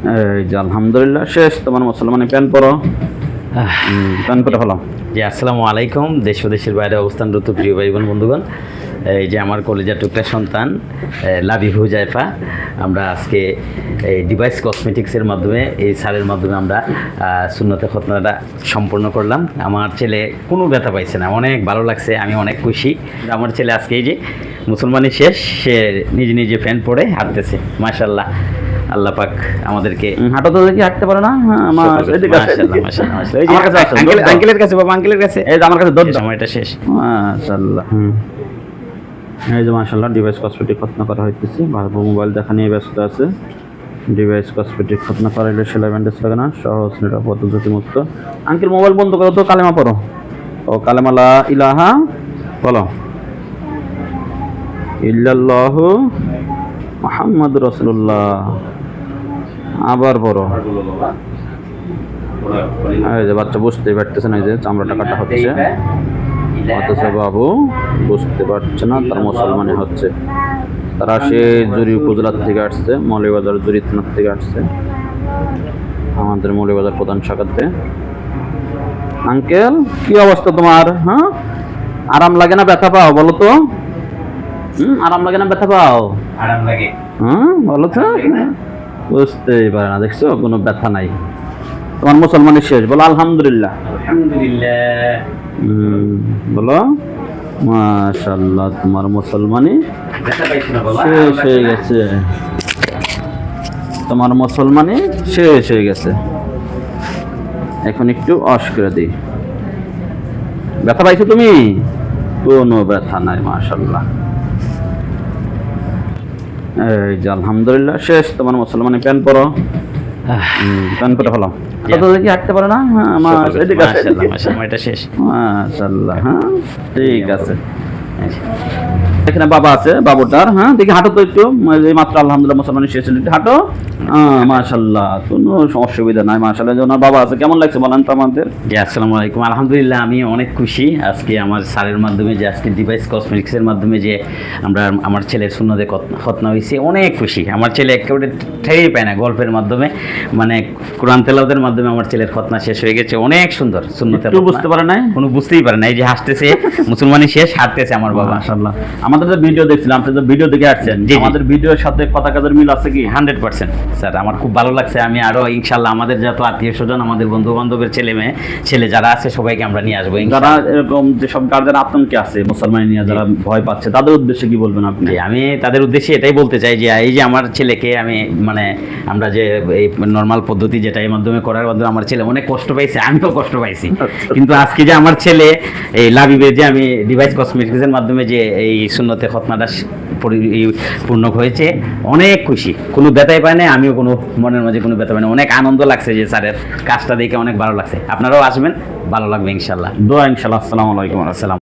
এই যে আলহামদুলিল্লাহ শেষ। তোমার মুসলমানি প্যান পরো। প্যান পরে ফেলো। জি আসসালামু আলাইকুম দেশ দেশের বাইরে অবস্থানরত প্রিয় ভাই বোন বন্ধুগণ। এই যে আমার কলেজার টুকরা সন্তান লাবিব হুজাইফা আমরা আজকে এই ডিভাইস কসমেটিক্সের মাধ্যমে এই সারের মাধ্যমে আমরা সুন্নতে খতনাটা সম্পূর্ণ করলাম। আমার ছেলে কোনো ব্যথা পাইছে না অনেক ভালো লাগছে আমি অনেক খুশি। আমার ছেলে আজকে এই যে মুসলমানি শেষ সে নিজে নিজে ফ্যান পরে হাঁটতেছে মাশাল্লাহ আল্লাহ পাক আমাদেরকে হাঁটো তো দেখি হাঁটতে পারে না। হ্যাঁ মাশাআল্লাহ। মাশাআল্লাহ, মাশাআল্লাহ। আঙ্কেলের কাছে বাবা আঙ্কেলের কাছে। এই আমার কাছে দাও। সময়টা শেষ। মাশাল্লাহ হুম। এই যে মাশাল্লাহ ডিভাইস কসমেটিক খতনা করা হইতেছে। বাবু মোবাইল দেখা নিয়ে ব্যস্ত আছে। ডিভাইস কসমেটিক খতনা করা করাইলে সেলাই ব্যান্ডেজ লাগে না সহজ নিরাপদ ঝুঁকিমুক্ত। আঙ্কেল মোবাইল বন্ধ করো তো কালেমা পড়ো। ও কালেমালা ইলাহা বলো। ইল্লাল্লাহু মুহাম্মদ রাসূলুল্লাহ। আবার পড়ো এই যে বাচ্চা বুঝতেই পারতেছে না এই যে চামড়াটা কাটা হচ্ছে। অথচ বাবু বুঝতে পারছে না তার মুসলমানি হচ্ছে। তারা সে জুরি উপজেলার থেকে আসছে মৌলিবাজার জুরি থানার থেকে আসছে। আমাদের মৌলিবাজার প্রধান শাখাতে আঙ্কেল কি অবস্থা তোমার হ্যাঁ? আরাম লাগে না ব্যথা পাও বলো তো। হুম আরাম লাগে না ব্যথা পাও? আরাম লাগে। হ্যাঁ বলো তো। বুঝতেই পারে না দেখছ? কোনো ব্যথা নাই। তোমার মুসলমানি শেষ বলো আলহামদুলিল্লাহ। আলহামদুলিল্লাহ। বলো? মাশাল্লাহ তোমার মুসলমানি শেষ হয়ে গেছে। তোমার মুসলমানি শেষ হয়ে গেছে। এখন একটু অস করে দিই। ব্যথা পাইছো তুমি? কোনো ব্যথা নাই মাশাল্লাহ এই যে আলহামদুলিল্লাহ শেষ। তোমার মুসলমানি প্যান পরো। হুম, প্যান পরে ফেলো কি হাঁটতে পারে না? হ্যাঁ মাশাআল্লাহ। মাশাআল্লাহ, সময়টা শেষ। মাশাল্লাহ হ্যাঁ। ঠিক আছে। এখানে বাবা আছে বাবুটার হ্যাঁ? দেখি হাঁটো তো একটু। মাত্র আলহামদুলিল্লাহ মুসলমান একটু হাঁটো। মাশাল্লাহ কোনো অসুবিধা নাই মাশাল্লাহ যে ওনার বাবা আছে কেমন লাগছে বলেন তো আমাদের? জি আসসালামু আলাইকুম। আলহামদুলিল্লাহ আমি অনেক খুশি। আজকে আমার স্যারের মাধ্যমে যে আজকে ডিভাইস কসমেটিক্সের মাধ্যমে যে আমরা আমার ছেলের শূন্যতে খতনা হয়েছে অনেক খুশি। আমার ছেলে একেবারে ঠেই পায় না গল্পের মাধ্যমে। মানে কোরআন তেলাওদের মাধ্যমে আমার ছেলের খতনা শেষ হয়ে গেছে। অনেক সুন্দর শূন্যতে বুঝতে পারে নাই? কোনো বুঝতেই পারে না এই যে হাসতেছে মুসলমানি শেষ হাঁটতেছে। আমার বাবা। মাশাল্লাহ আমাদের যে ভিডিও দেখছিলাম আপনি তো ভিডিও দেখে আসছেন। আমাদের ভিডিওর সাথে কথা কাজের মিল আছে কি? Hundred percent. স্যার আমার খুব ভালো লাগছে। আমি আরও ইনশাল্লাহ আমাদের যত আত্মীয় স্বজন আমাদের বন্ধু বান্ধবের ছেলে মেয়ে ছেলে যারা আছে সবাইকে আমরা নিয়ে আসব যারা এরকম যেসব গার্জেন আতঙ্কে আছে মুসলমান নিয়ে যারা ভয় পাচ্ছে তাদের উদ্দেশ্যে কি বলবেন আপনি? আমি তাদের উদ্দেশ্যে এটাই বলতে চাই যে এই যে আমার ছেলেকে আমি মানে আমরা যে এই নর্মাল পদ্ধতি যেটা এর মাধ্যমে করার মাধ্যমে আমার ছেলে অনেক কষ্ট পাইছে আমিও কষ্ট পাইছি। কিন্তু আজকে যে আমার ছেলে এই লাবিবে যে আমি ডিভাইস কসমেটিক্সের মাধ্যমে যে এই শূন্যতে খতনাটা পূর্ণ হয়েছে, অনেক খুশি। কোনো ব্যথাই পায় না আমিও কোনো মনের মাঝে কোনো ব্যথা পাই না অনেক আনন্দ লাগছে যে স্যারের কাজটা দেখে অনেক ভালো লাগছে। আপনারাও আসবেন, ভালো লাগবে ইনশাল্লাহ দোয়া ইনশাল্লাহ আসসালামু আলাইকুম আসসালাম